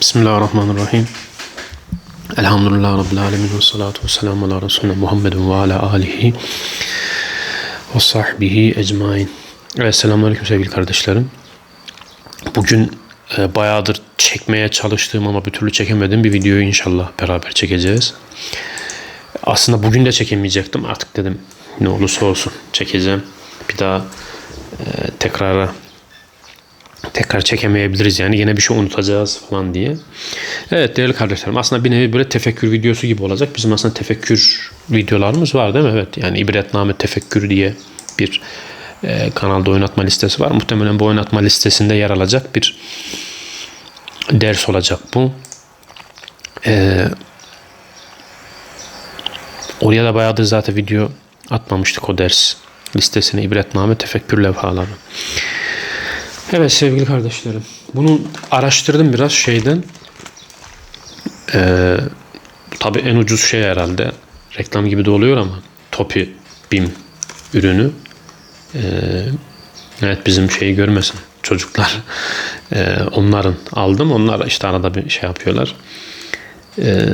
Bismillahirrahmanirrahim. Elhamdülillah Rabbil Alemin ve salatu ve selamu ala Resulüne Muhammedin ve ala alihi ve sahbihi ecmain. Evet selamünaleyküm sevgili kardeşlerim. Bugün e, bayağıdır çekmeye çalıştığım ama bir türlü çekemediğim bir videoyu inşallah beraber çekeceğiz. Aslında bugün de çekemeyecektim artık dedim ne olursa olsun çekeceğim. Bir daha e, tekrara tekrar çekemeyebiliriz yani yine bir şey unutacağız falan diye. Evet değerli kardeşlerim aslında bir nevi böyle tefekkür videosu gibi olacak. Bizim aslında tefekkür videolarımız var değil mi? Evet yani ibretname tefekkür diye bir e, kanalda oynatma listesi var. Muhtemelen bu oynatma listesinde yer alacak bir ders olacak bu. E, oraya da bayağıdır zaten video atmamıştık o ders listesine ibretname tefekkür levhaları. Evet sevgili kardeşlerim. Bunu araştırdım biraz şeyden. Ee, tabii en ucuz şey herhalde. Reklam gibi de oluyor ama. Topi BİM ürünü. Ee, evet bizim şeyi görmesin çocuklar. Ee, onların aldım. Onlar işte arada bir şey yapıyorlar. Ee,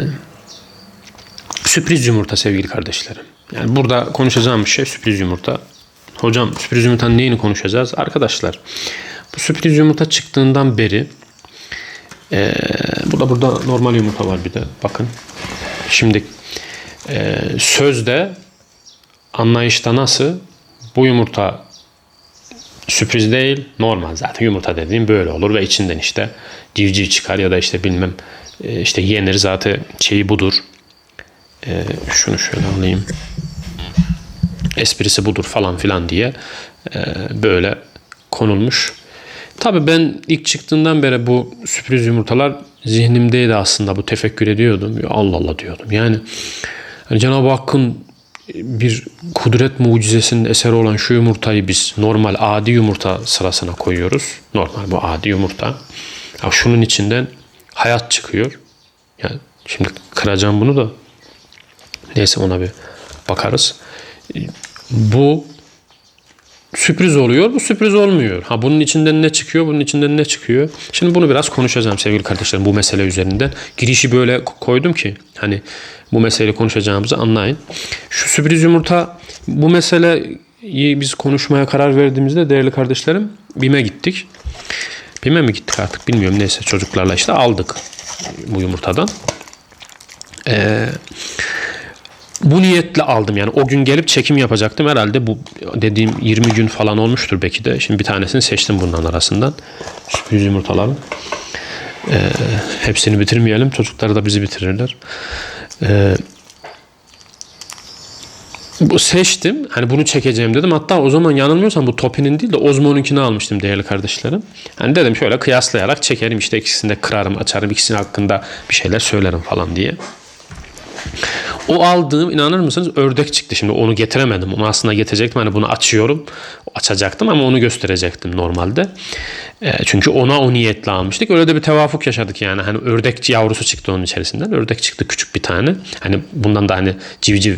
sürpriz yumurta sevgili kardeşlerim. Yani burada konuşacağım şey sürpriz yumurta. Hocam sürpriz yumurtanın neyini konuşacağız? Arkadaşlar bu sürpriz yumurta çıktığından beri e, bu da burada normal yumurta var bir de bakın. Şimdi e, sözde anlayışta nasıl bu yumurta sürpriz değil normal zaten yumurta dediğim böyle olur ve içinden işte civciv çıkar ya da işte bilmem e, işte yenir zaten şeyi budur. E, şunu şöyle alayım. Esprisi budur falan filan diye e, böyle konulmuş. Tabii ben ilk çıktığından beri bu sürpriz yumurtalar zihnimdeydi aslında. Bu tefekkür ediyordum. Allah Allah diyordum. Yani, yani Cenab-ı Hakk'ın bir kudret mucizesinin eseri olan şu yumurtayı biz normal adi yumurta sırasına koyuyoruz. Normal bu adi yumurta. Ya şunun içinden hayat çıkıyor. Yani şimdi kıracağım bunu da. Neyse ona bir bakarız. Bu sürpriz oluyor, bu sürpriz olmuyor. Ha bunun içinden ne çıkıyor, bunun içinden ne çıkıyor? Şimdi bunu biraz konuşacağım sevgili kardeşlerim bu mesele üzerinden. Girişi böyle koydum ki hani bu meseleyi konuşacağımızı anlayın. Şu sürpriz yumurta bu meseleyi biz konuşmaya karar verdiğimizde değerli kardeşlerim BİM'e gittik. BİM'e mi gittik artık bilmiyorum neyse çocuklarla işte aldık bu yumurtadan. Eee bu niyetle aldım yani o gün gelip çekim yapacaktım herhalde bu dediğim 20 gün falan olmuştur belki de. Şimdi bir tanesini seçtim bundan arasından. Sürpriz yumurtaların. Ee, hepsini bitirmeyelim. Çocuklar da bizi bitirirler. Ee, bu seçtim. Hani bunu çekeceğim dedim. Hatta o zaman yanılmıyorsam bu Topi'nin değil de Osmo'nunkini almıştım değerli kardeşlerim. Hani dedim şöyle kıyaslayarak çekerim işte ikisini de kırarım açarım ikisinin hakkında bir şeyler söylerim falan diye. O aldığım inanır mısınız ördek çıktı. Şimdi onu getiremedim. Onu aslında getirecektim. Hani bunu açıyorum. Açacaktım ama onu gösterecektim normalde. E, çünkü ona o niyetle almıştık. Öyle de bir tevafuk yaşadık yani. Hani ördek yavrusu çıktı onun içerisinden. Ördek çıktı küçük bir tane. Hani bundan da hani civciv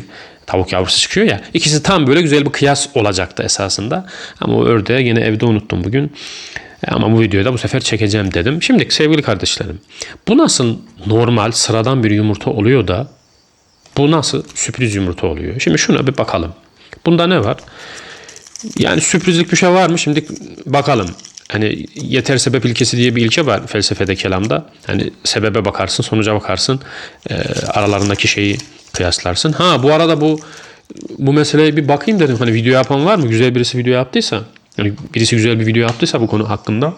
tavuk yavrusu çıkıyor ya. İkisi tam böyle güzel bir kıyas olacaktı esasında. Ama o ördeği yine evde unuttum bugün. E, ama bu videoyu da bu sefer çekeceğim dedim. Şimdi sevgili kardeşlerim. Bu nasıl normal sıradan bir yumurta oluyor da bu nasıl sürpriz yumurta oluyor? Şimdi şuna bir bakalım. Bunda ne var? Yani sürprizlik bir şey var mı? Şimdi bakalım. Hani yeter sebep ilkesi diye bir ilke var felsefede kelamda. Hani sebebe bakarsın, sonuca bakarsın. E, aralarındaki şeyi kıyaslarsın. Ha bu arada bu bu meseleye bir bakayım dedim. Hani video yapan var mı? Güzel birisi video yaptıysa. Yani birisi güzel bir video yaptıysa bu konu hakkında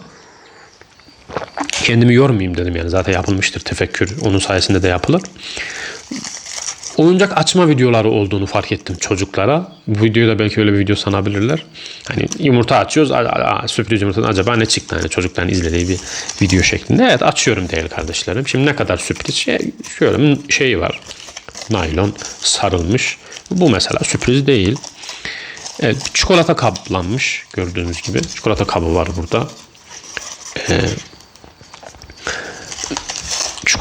kendimi yormayayım dedim yani. Zaten yapılmıştır tefekkür. Onun sayesinde de yapılır oyuncak açma videoları olduğunu fark ettim çocuklara. Bu videoyu da belki öyle bir video sanabilirler. Hani yumurta açıyoruz. Aa, sürpriz yumurtadan acaba ne çıktı? Hani çocukların izlediği bir video şeklinde. Evet açıyorum değerli kardeşlerim. Şimdi ne kadar sürpriz şey şöyle şey var. Naylon sarılmış. Bu mesela sürpriz değil. Evet, çikolata kaplanmış gördüğünüz gibi. Çikolata kabı var burada. Ee,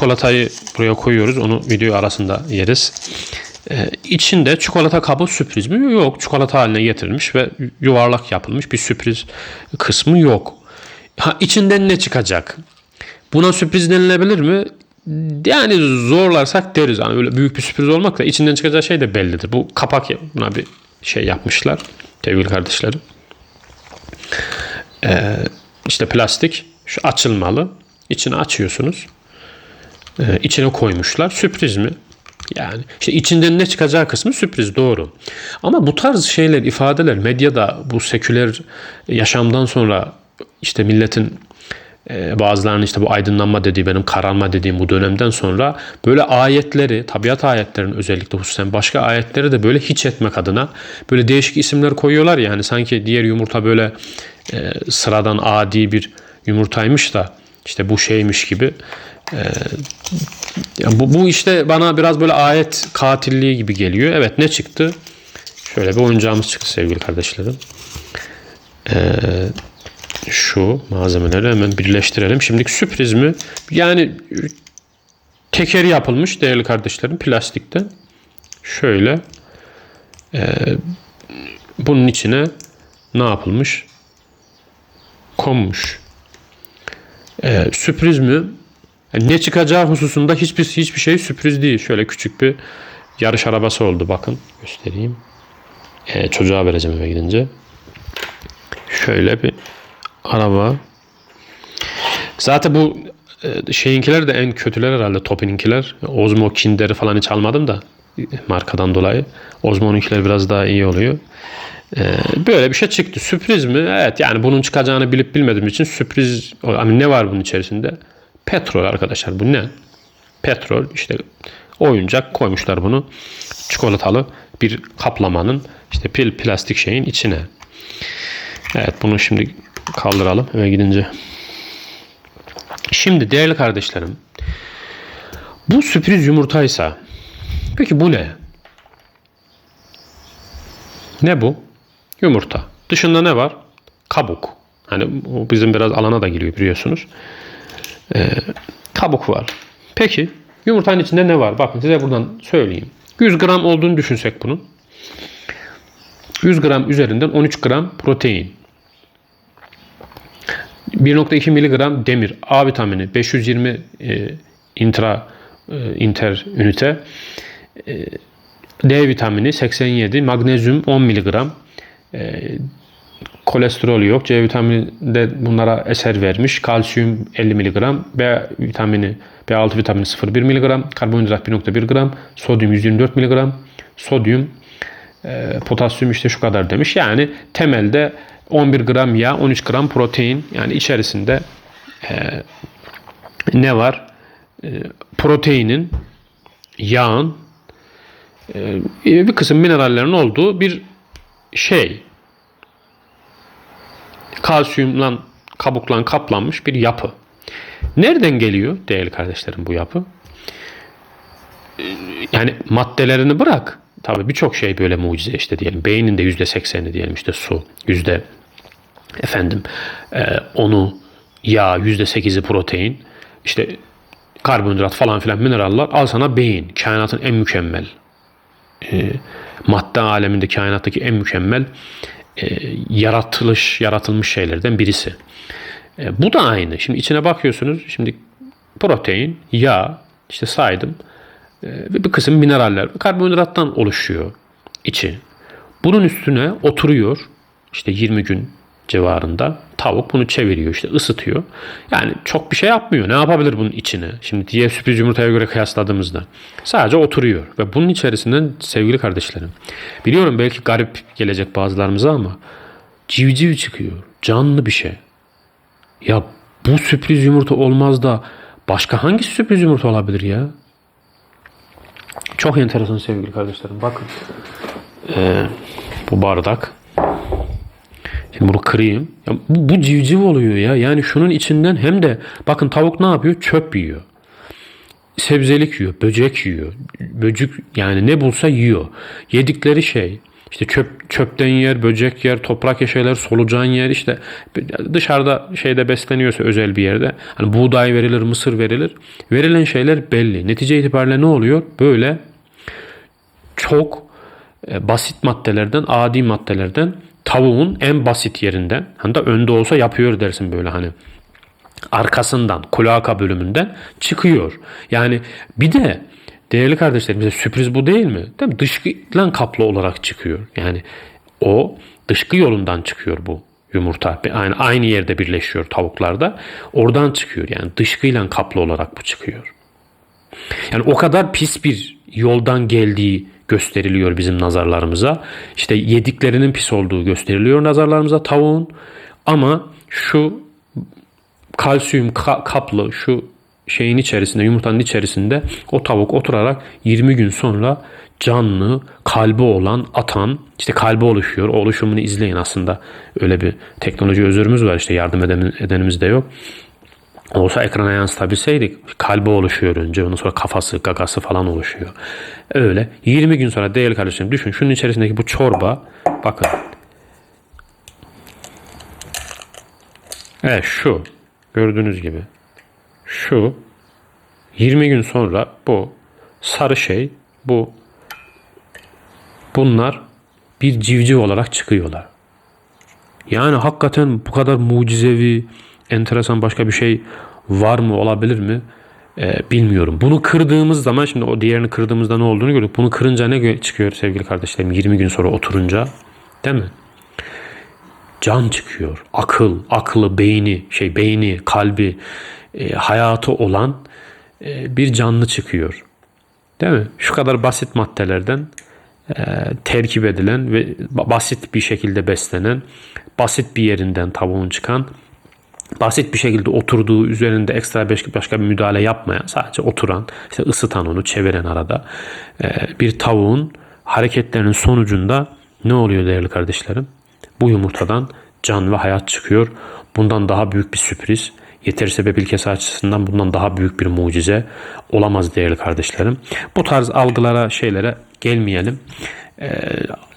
çikolatayı buraya koyuyoruz. Onu video arasında yeriz. Ee, içinde çikolata kabı sürpriz mi? Yok. Çikolata haline getirilmiş ve yuvarlak yapılmış bir sürpriz kısmı yok. Ha içinden ne çıkacak? Buna sürpriz denilebilir mi? Yani zorlarsak deriz. Hani böyle büyük bir sürpriz olmak da içinden çıkacağı şey de bellidir. Bu kapak buna bir şey yapmışlar sevgili kardeşlerim. Ee, işte plastik şu açılmalı. İçini açıyorsunuz. Ee, içine koymuşlar. Sürpriz mi? Yani işte içinden ne çıkacağı kısmı sürpriz doğru. Ama bu tarz şeyler, ifadeler medyada bu seküler yaşamdan sonra işte milletin e, bazılarının işte bu aydınlanma dediği benim kararma dediğim bu dönemden sonra böyle ayetleri, tabiat ayetlerinin özellikle hususen başka ayetleri de böyle hiç etmek adına böyle değişik isimler koyuyorlar ya hani sanki diğer yumurta böyle e, sıradan adi bir yumurtaymış da işte bu şeymiş gibi. E, yani bu, bu işte bana biraz böyle ayet katilliği gibi geliyor. Evet ne çıktı? Şöyle bir oyuncağımız çıktı sevgili kardeşlerim. Eee şu malzemeleri hemen birleştirelim. Şimdiki sürpriz mi? Yani tekeri yapılmış değerli kardeşlerim plastikten. Şöyle e, bunun içine ne yapılmış? Konmuş. E, sürpriz mi? Yani ne çıkacağı hususunda hiçbir hiçbir şey sürpriz değil. Şöyle küçük bir yarış arabası oldu bakın göstereyim. E, çocuğa vereceğim eve gidince. Şöyle bir araba. Zaten bu e, şeyinkiler de en kötüler herhalde Topin'inkiler. Osmo Kinder'i falan hiç almadım da markadan dolayı. Osmo'nunkiler biraz daha iyi oluyor. E, böyle bir şey çıktı. Sürpriz mi? Evet yani bunun çıkacağını bilip bilmediğim için sürpriz. Hani ne var bunun içerisinde? Petrol arkadaşlar. Bu ne? Petrol işte oyuncak koymuşlar bunu. Çikolatalı bir kaplamanın işte pil plastik şeyin içine. Evet bunu şimdi kaldıralım eve gidince. Şimdi değerli kardeşlerim bu sürpriz yumurtaysa peki bu ne? Ne bu? Yumurta. Dışında ne var? Kabuk. Hani bu bizim biraz alana da giriyor biliyorsunuz. Ee, kabuk var. Peki yumurtanın içinde ne var? Bakın size buradan söyleyeyim. 100 gram olduğunu düşünsek bunun. 100 gram üzerinden 13 gram protein. 1.2 miligram demir, A vitamini, 520 e, intra e, inter ünite, e, D vitamini 87, magnezyum 10 miligram, e, kolesterol yok. C vitamini de bunlara eser vermiş. Kalsiyum 50 miligram, B vitamini, B6 vitamini 0,1 miligram, karbonhidrat 1.1 gram, sodyum 124 miligram, sodyum, e, potasyum işte şu kadar demiş. Yani temelde 11 gram yağ, 13 gram protein yani içerisinde e, ne var? E, proteinin, yağın, e, bir kısım minerallerin olduğu bir şey. Kalsiyumla, kabukla kaplanmış bir yapı. Nereden geliyor değerli kardeşlerim bu yapı? E, yani maddelerini bırak. Tabii birçok şey böyle mucize işte diyelim. Beynin de %80'i diyelim işte su. Yüzde efendim e, onu yağ yüzde sekizi protein işte karbonhidrat falan filan mineraller al sana beyin kainatın en mükemmel e, madde aleminde kainattaki en mükemmel e, yaratılış yaratılmış şeylerden birisi. E, bu da aynı. Şimdi içine bakıyorsunuz. Şimdi protein, yağ, işte saydım e, ve bir kısım mineraller, karbonhidrattan oluşuyor içi. Bunun üstüne oturuyor. işte 20 gün civarında. Tavuk bunu çeviriyor işte ısıtıyor. Yani çok bir şey yapmıyor. Ne yapabilir bunun içine? Şimdi diğer sürpriz yumurtaya göre kıyasladığımızda. Sadece oturuyor. Ve bunun içerisinden sevgili kardeşlerim. Biliyorum belki garip gelecek bazılarımıza ama civciv çıkıyor. Canlı bir şey. Ya bu sürpriz yumurta olmaz da başka hangi sürpriz yumurta olabilir ya? Çok enteresan sevgili kardeşlerim. Bakın. Ee, bu bardak. Şimdi bunu kırayım. Ya bu, bu civciv oluyor ya. Yani şunun içinden hem de bakın tavuk ne yapıyor? Çöp yiyor. Sebzelik yiyor, böcek yiyor. Böcük yani ne bulsa yiyor. Yedikleri şey işte çöp çöpten yer, böcek yer, toprak yeşeler, solucan yer işte dışarıda şeyde besleniyorsa özel bir yerde hani buğday verilir, mısır verilir. Verilen şeyler belli. Netice itibariyle ne oluyor? Böyle çok e, basit maddelerden, adi maddelerden tavuğun en basit yerinden hani da önde olsa yapıyor dersin böyle hani arkasından kloaka bölümünden çıkıyor. Yani bir de değerli kardeşlerim bize sürpriz bu değil mi? Değil mi? Dışkıyla kaplı olarak çıkıyor. Yani o dışkı yolundan çıkıyor bu yumurta. Aynı, aynı yerde birleşiyor tavuklarda. Oradan çıkıyor. Yani dışkıyla kaplı olarak bu çıkıyor. Yani o kadar pis bir yoldan geldiği gösteriliyor bizim nazarlarımıza. İşte yediklerinin pis olduğu gösteriliyor nazarlarımıza tavuğun. Ama şu kalsiyum ka- kaplı şu şeyin içerisinde yumurtanın içerisinde o tavuk oturarak 20 gün sonra canlı kalbi olan atan işte kalbi oluşuyor. O oluşumunu izleyin aslında. Öyle bir teknoloji özürümüz var işte yardım eden, edenimiz de yok. Olsa ekrana yansıtabilseydik kalbi oluşuyor önce ondan sonra kafası gagası falan oluşuyor. Öyle 20 gün sonra değerli kardeşlerim düşün şunun içerisindeki bu çorba bakın. Evet şu gördüğünüz gibi şu 20 gün sonra bu sarı şey bu bunlar bir civciv olarak çıkıyorlar. Yani hakikaten bu kadar mucizevi, enteresan başka bir şey var mı, olabilir mi? Ee, bilmiyorum. Bunu kırdığımız zaman şimdi o diğerini kırdığımızda ne olduğunu gördük. Bunu kırınca ne çıkıyor sevgili kardeşlerim? 20 gün sonra oturunca değil mi? Can çıkıyor. Akıl, aklı, beyni, şey beyni, kalbi, e, hayatı olan e, bir canlı çıkıyor. Değil mi? Şu kadar basit maddelerden e, terkip edilen ve basit bir şekilde beslenen, basit bir yerinden tavuğun çıkan, basit bir şekilde oturduğu üzerinde ekstra başka bir müdahale yapmayan, sadece oturan, işte ısıtan onu, çeviren arada e, bir tavuğun hareketlerinin sonucunda ne oluyor değerli kardeşlerim? Bu yumurtadan can ve hayat çıkıyor. Bundan daha büyük bir sürpriz, yeteri sebep ilkesi açısından bundan daha büyük bir mucize olamaz değerli kardeşlerim. Bu tarz algılara, şeylere gelmeyelim. Ee,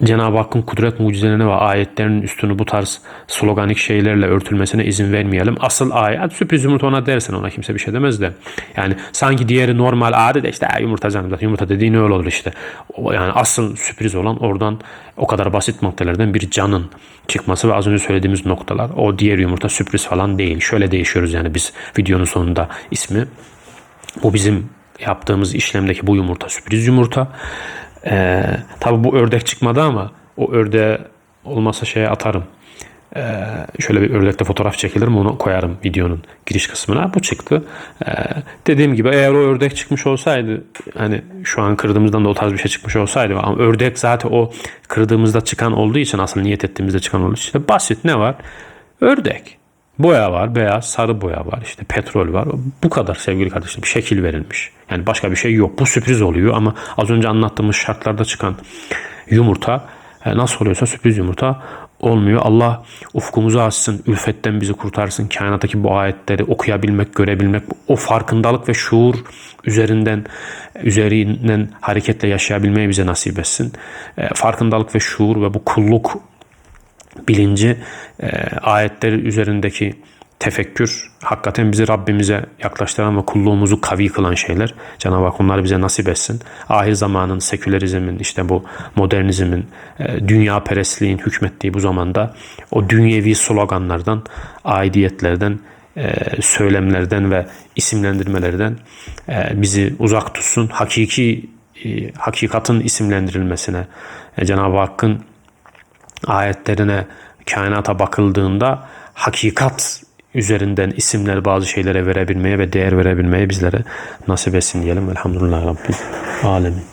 Cenab-ı Hakk'ın kudret mucizelerine ve ayetlerinin üstünü bu tarz sloganik şeylerle örtülmesine izin vermeyelim. Asıl ayet sürpriz yumurta ona dersen ona kimse bir şey demez de. Yani sanki diğeri normal da işte yumurta canım yumurta dediğin öyle olur işte. Yani asıl sürpriz olan oradan o kadar basit maddelerden bir canın çıkması ve az önce söylediğimiz noktalar. O diğer yumurta sürpriz falan değil. Şöyle değişiyoruz yani biz videonun sonunda ismi. Bu bizim yaptığımız işlemdeki bu yumurta sürpriz yumurta. Ee, tabi bu ördek çıkmadı ama o ördeğe olmasa şeye atarım. Ee, şöyle bir ördekte fotoğraf çekilirim onu koyarım videonun giriş kısmına. Bu çıktı. Ee, dediğim gibi eğer o ördek çıkmış olsaydı hani şu an kırdığımızdan da o tarz bir şey çıkmış olsaydı ama ördek zaten o kırdığımızda çıkan olduğu için aslında niyet ettiğimizde çıkan olduğu için basit ne var? Ördek. Boya var, beyaz, sarı boya var, işte petrol var. Bu kadar sevgili kardeşim. Şekil verilmiş. Yani başka bir şey yok. Bu sürpriz oluyor ama az önce anlattığımız şartlarda çıkan yumurta e, nasıl oluyorsa sürpriz yumurta olmuyor. Allah ufkumuzu açsın, ülfetten bizi kurtarsın. Kainattaki bu ayetleri okuyabilmek, görebilmek, o farkındalık ve şuur üzerinden üzerinden hareketle yaşayabilmeyi bize nasip etsin. E, farkındalık ve şuur ve bu kulluk bilinci, e, ayetler üzerindeki tefekkür hakikaten bizi Rabbimize yaklaştıran ve kulluğumuzu kavi kılan şeyler. Cenab-ı Hak onları bize nasip etsin. Ahir zamanın, sekülerizmin, işte bu modernizmin, e, dünya perestliğin hükmettiği bu zamanda o dünyevi sloganlardan, aidiyetlerden, e, söylemlerden ve isimlendirmelerden e, bizi uzak tutsun. Hakiki hakikatin isimlendirilmesine, Cenab-ı Hakk'ın ayetlerine, kainata bakıldığında hakikat üzerinden isimler bazı şeylere verebilmeye ve değer verebilmeye bizlere nasip etsin diyelim. Elhamdülillah Rabbil Alemin.